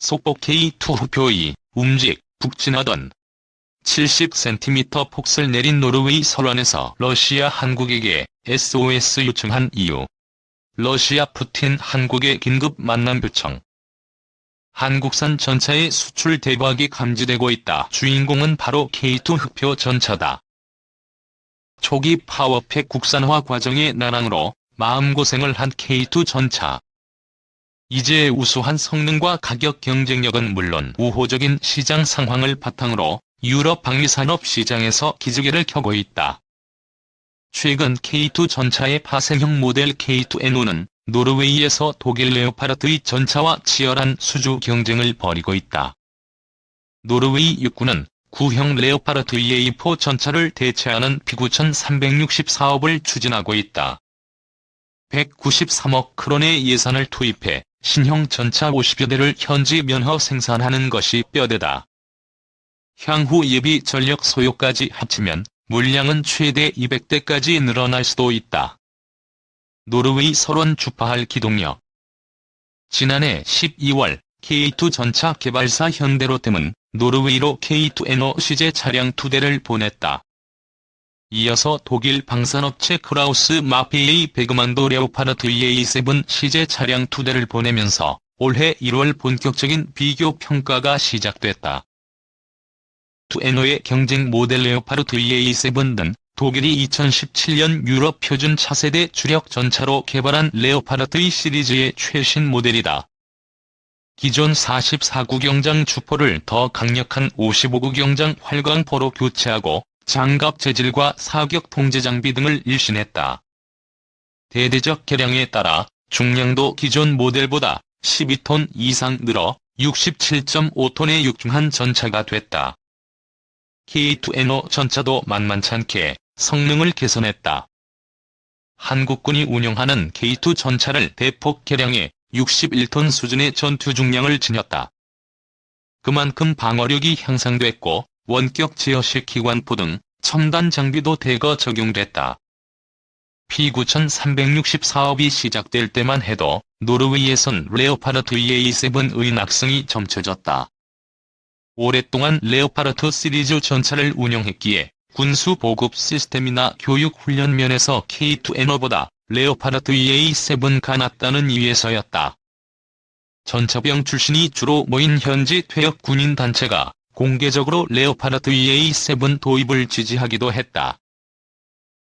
속보 K2 후표이 움직 북진하던 70cm 폭설 내린 노르웨이 설원에서 러시아 한국에게 SOS 요청한 이유. 러시아 푸틴 한국의 긴급 만남 요청. 한국산 전차의 수출 대박이 감지되고 있다. 주인공은 바로 K2 흑표 전차다. 초기 파워팩 국산화 과정의 난항으로 마음고생을 한 K2 전차. 이제 우수한 성능과 가격 경쟁력은 물론 우호적인 시장 상황을 바탕으로 유럽 방위산업 시장에서 기지개를 켜고 있다. 최근 K2 전차의 파생형 모델 K2NO는 노르웨이에서 독일 레오파르트의 전차와 치열한 수주 경쟁을 벌이고 있다. 노르웨이 육군은 구형 레오파르트 EA4 전차를 대체하는 비구천 360 사업을 추진하고 있다. 193억 크론의 예산을 투입해 신형 전차 50여 대를 현지 면허 생산하는 것이 뼈대다. 향후 예비 전력 소요까지 합치면 물량은 최대 200대까지 늘어날 수도 있다. 노르웨이 설원 주파할 기동력 지난해 12월 K2 전차 개발사 현대로템은 노르웨이로 K2NO 시제 차량 2대를 보냈다. 이어서 독일 방산업체 크라우스 마페이의 베그만도 레오파르트 EA7 시제 차량 2대를 보내면서 올해 1월 본격적인 비교 평가가 시작됐다. 2NO의 경쟁 모델 레오파르트 EA7는 독일이 2017년 유럽 표준 차세대 주력 전차로 개발한 레오파르트 시리즈의 최신 모델이다. 기존 44구경장 주포를 더 강력한 55구경장 활광포로 교체하고 장갑 재질과 사격 통제 장비 등을 일신했다. 대대적 개량에 따라 중량도 기존 모델보다 12톤 이상 늘어 67.5톤의 육중한 전차가 됐다. K2NO 전차도 만만찮게 성능을 개선했다. 한국군이 운영하는 K2 전차를 대폭 개량해 61톤 수준의 전투 중량을 지녔다. 그만큼 방어력이 향상됐고 원격 제어식 기관포 등 첨단 장비도 대거 적용됐다. P9360 사업이 시작될 때만 해도 노르웨이에선 레오파르트 EA7의 낙성이 점쳐졌다. 오랫동안 레오파르트 시리즈 전차를 운영했기에 군수 보급 시스템이나 교육 훈련 면에서 K2NO보다 레오파르트 EA7가 낫다는 이유에서였다. 전차병 출신이 주로 모인 현지 퇴역 군인 단체가 공개적으로 레오파르트 EA7 도입을 지지하기도 했다.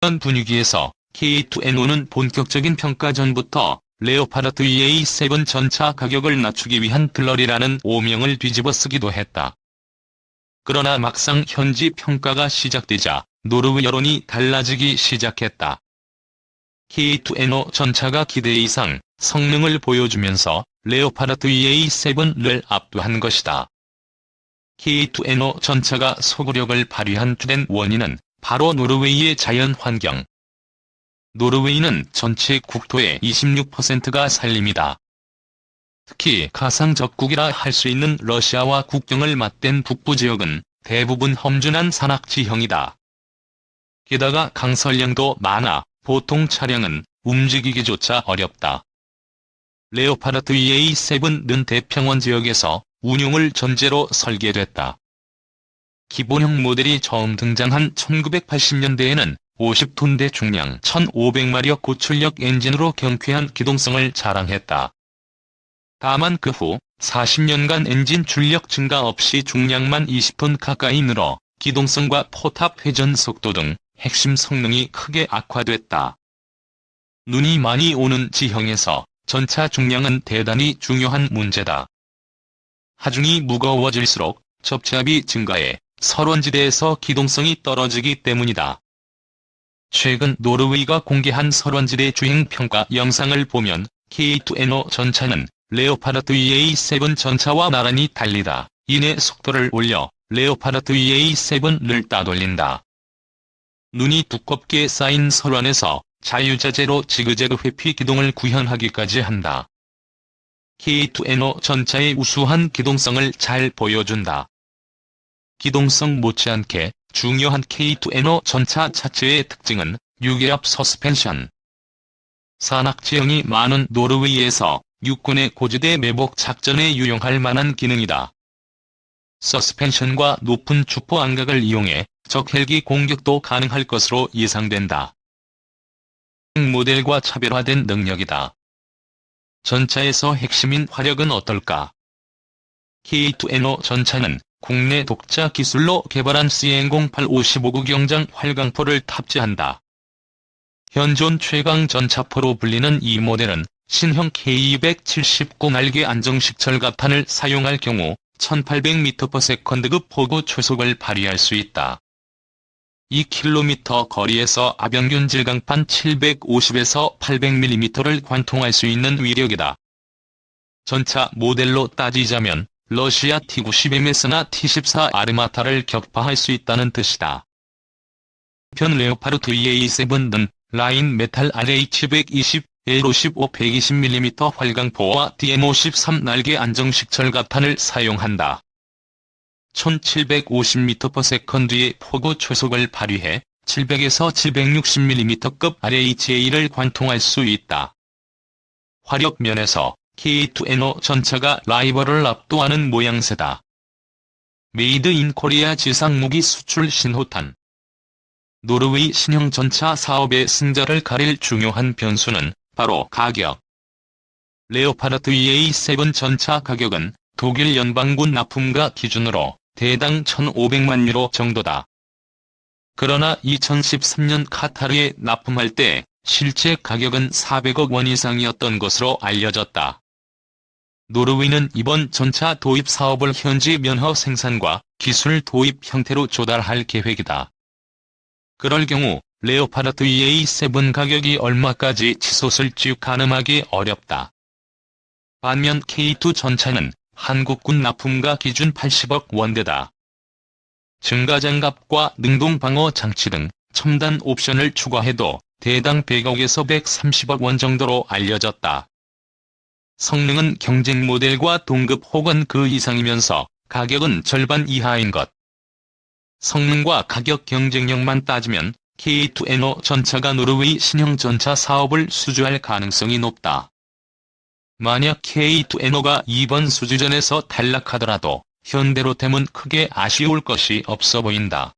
이런 분위기에서 K2NO는 본격적인 평가 전부터 레오파르트 EA7 전차 가격을 낮추기 위한 들러리라는 오명을 뒤집어 쓰기도 했다. 그러나 막상 현지 평가가 시작되자 노르웨이 여론이 달라지기 시작했다. K2NO 전차가 기대 이상 성능을 보여주면서 레오파르트 EA7를 압도한 것이다. K2NO 전차가 소구력을 발휘한 주된 원인은 바로 노르웨이의 자연 환경. 노르웨이는 전체 국토의 26%가 산림이다. 특히 가상 적국이라 할 수 있는 러시아와 국경을 맞댄 북부 지역은 대부분 험준한 산악 지형이다. 게다가 강설량도 많아 보통 차량은 움직이기조차 어렵다. 레오파르트 EA7는 대평원 지역에서 운용을 전제로 설계됐다. 기본형 모델이 처음 등장한 1980년대에는 50톤대 중량 1500마력 고출력 엔진으로 경쾌한 기동성을 자랑했다. 다만 그 후 40년간 엔진 출력 증가 없이 중량만 20톤 가까이 늘어 기동성과 포탑 회전 속도 등 핵심 성능이 크게 악화됐다. 눈이 많이 오는 지형에서 전차 중량은 대단히 중요한 문제다. 하중이 무거워질수록 접착이 증가해 설원지대에서 기동성이 떨어지기 때문이다. 최근 노르웨이가 공개한 설원지대 주행평가 영상을 보면 K2NO 전차는 레오파르트 EA7 전차와 나란히 달리다. 이내 속도를 올려 레오파르트 EA7을 따돌린다. 눈이 두껍게 쌓인 설원에서 자유자재로 지그재그 회피 기동을 구현하기까지 한다. K2NO 전차의 우수한 기동성을 잘 보여준다. 기동성 못지않게 중요한 K2NO 전차 차체의 특징은 유기압 서스펜션. 산악 지형이 많은 노르웨이에서 육군의 고지대 매복 작전에 유용할 만한 기능이다. 서스펜션과 높은 주포 안각을 이용해 적 헬기 공격도 가능할 것으로 예상된다. 모델과 차별화된 능력이다. 전차에서 핵심인 화력은 어떨까? K2NO 전차는 국내 독자 기술로 개발한 CN08 55구 경장 활강포를 탑재한다. 현존 최강 전차포로 불리는 이 모델은 신형 K279 날개 안정식 절갑판을 사용할 경우 1800m/s급 포구 초속을 발휘할 수 있다. 2km 거리에서 아병균 질강판 750에서 800mm를 관통할 수 있는 위력이다. 전차 모델로 따지자면 러시아 T-90MS나 T-14 아르마타를 격파할 수 있다는 뜻이다. 편 레오파르트 EA7는 라인 메탈 RH120, L55 120mm 활강포와 DM53 날개 안정식 절갑판을 사용한다. 1750m/s의 포구 초속을 발휘해 700에서 760mm급 RHA를 관통할 수 있다. 화력 면에서 K2NO 전차가 라이벌을 압도하는 모양새다. 메이드 인 코리아 지상무기 수출 신호탄 노르웨이 신형 전차 사업의 승자를 가릴 중요한 변수는 바로 가격. 레오파르트 EA7 전차 가격은 독일 연방군 납품가 기준으로 대당 1,500만 유로 정도다. 그러나 2013년 카타르에 납품할 때 실제 가격은 400억 원 이상이었던 것으로 알려졌다. 노르웨이는 이번 전차 도입 사업을 현지 면허 생산과 기술 도입 형태로 조달할 계획이다. 그럴 경우 레오파르트 EA7 가격이 얼마까지 치솟을지 가늠하기 어렵다. 반면 K2 전차는 한국군 납품가 기준 80억 원대다. 증가장갑과 능동방어 장치 등 첨단 옵션을 추가해도 대당 100억에서 130억 원 정도로 알려졌다. 성능은 경쟁 모델과 동급 혹은 그 이상이면서 가격은 절반 이하인 것. 성능과 가격 경쟁력만 따지면 K2NO 전차가 노르웨이 신형 전차 사업을 수주할 가능성이 높다. 만약 K2NO가 이번 수주전에서 탈락하더라도 현대로템은 크게 아쉬울 것이 없어 보인다.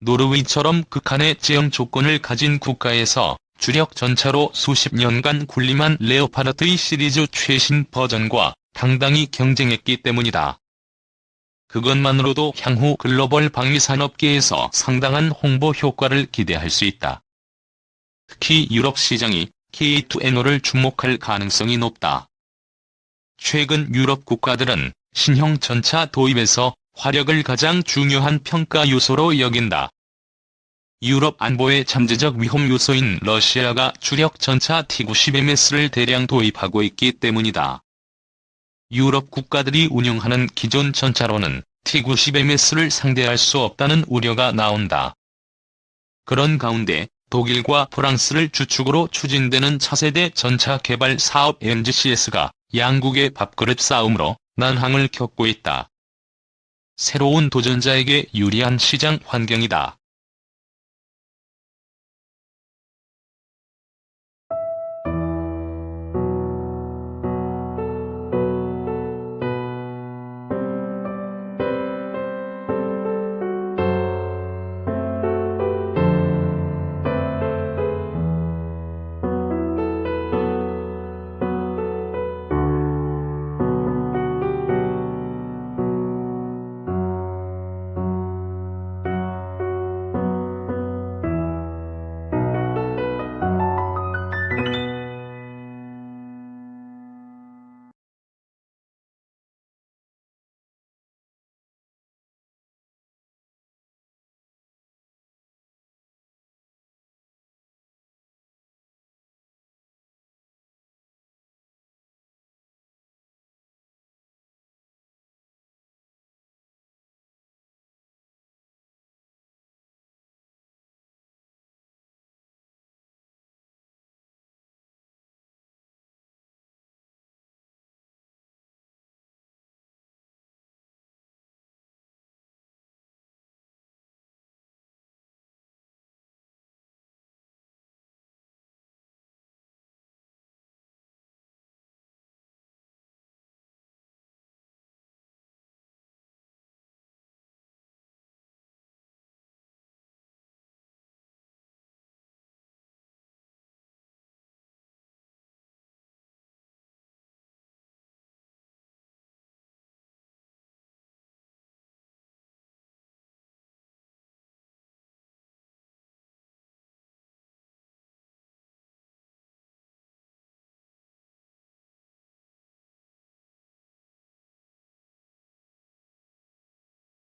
노르웨이처럼 극한의 제형 조건을 가진 국가에서 주력 전차로 수십 년간 군림한 레오파르트 시리즈 최신 버전과 당당히 경쟁했기 때문이다. 그것만으로도 향후 글로벌 방위산업계에서 상당한 홍보 효과를 기대할 수 있다. 특히 유럽 시장이 K2NO를 주목할 가능성이 높다. 최근 유럽 국가들은 신형 전차 도입에서 화력을 가장 중요한 평가 요소로 여긴다. 유럽 안보의 잠재적 위험 요소인 러시아가 주력 전차 T-90MS를 대량 도입하고 있기 때문이다. 유럽 국가들이 운영하는 기존 전차로는 T-90MS를 상대할 수 없다는 우려가 나온다. 그런 가운데 독일과 프랑스를 주축으로 추진되는 차세대 전차 개발 사업 NGCS가 양국의 밥그릇 싸움으로 난항을 겪고 있다. 새로운 도전자에게 유리한 시장 환경이다.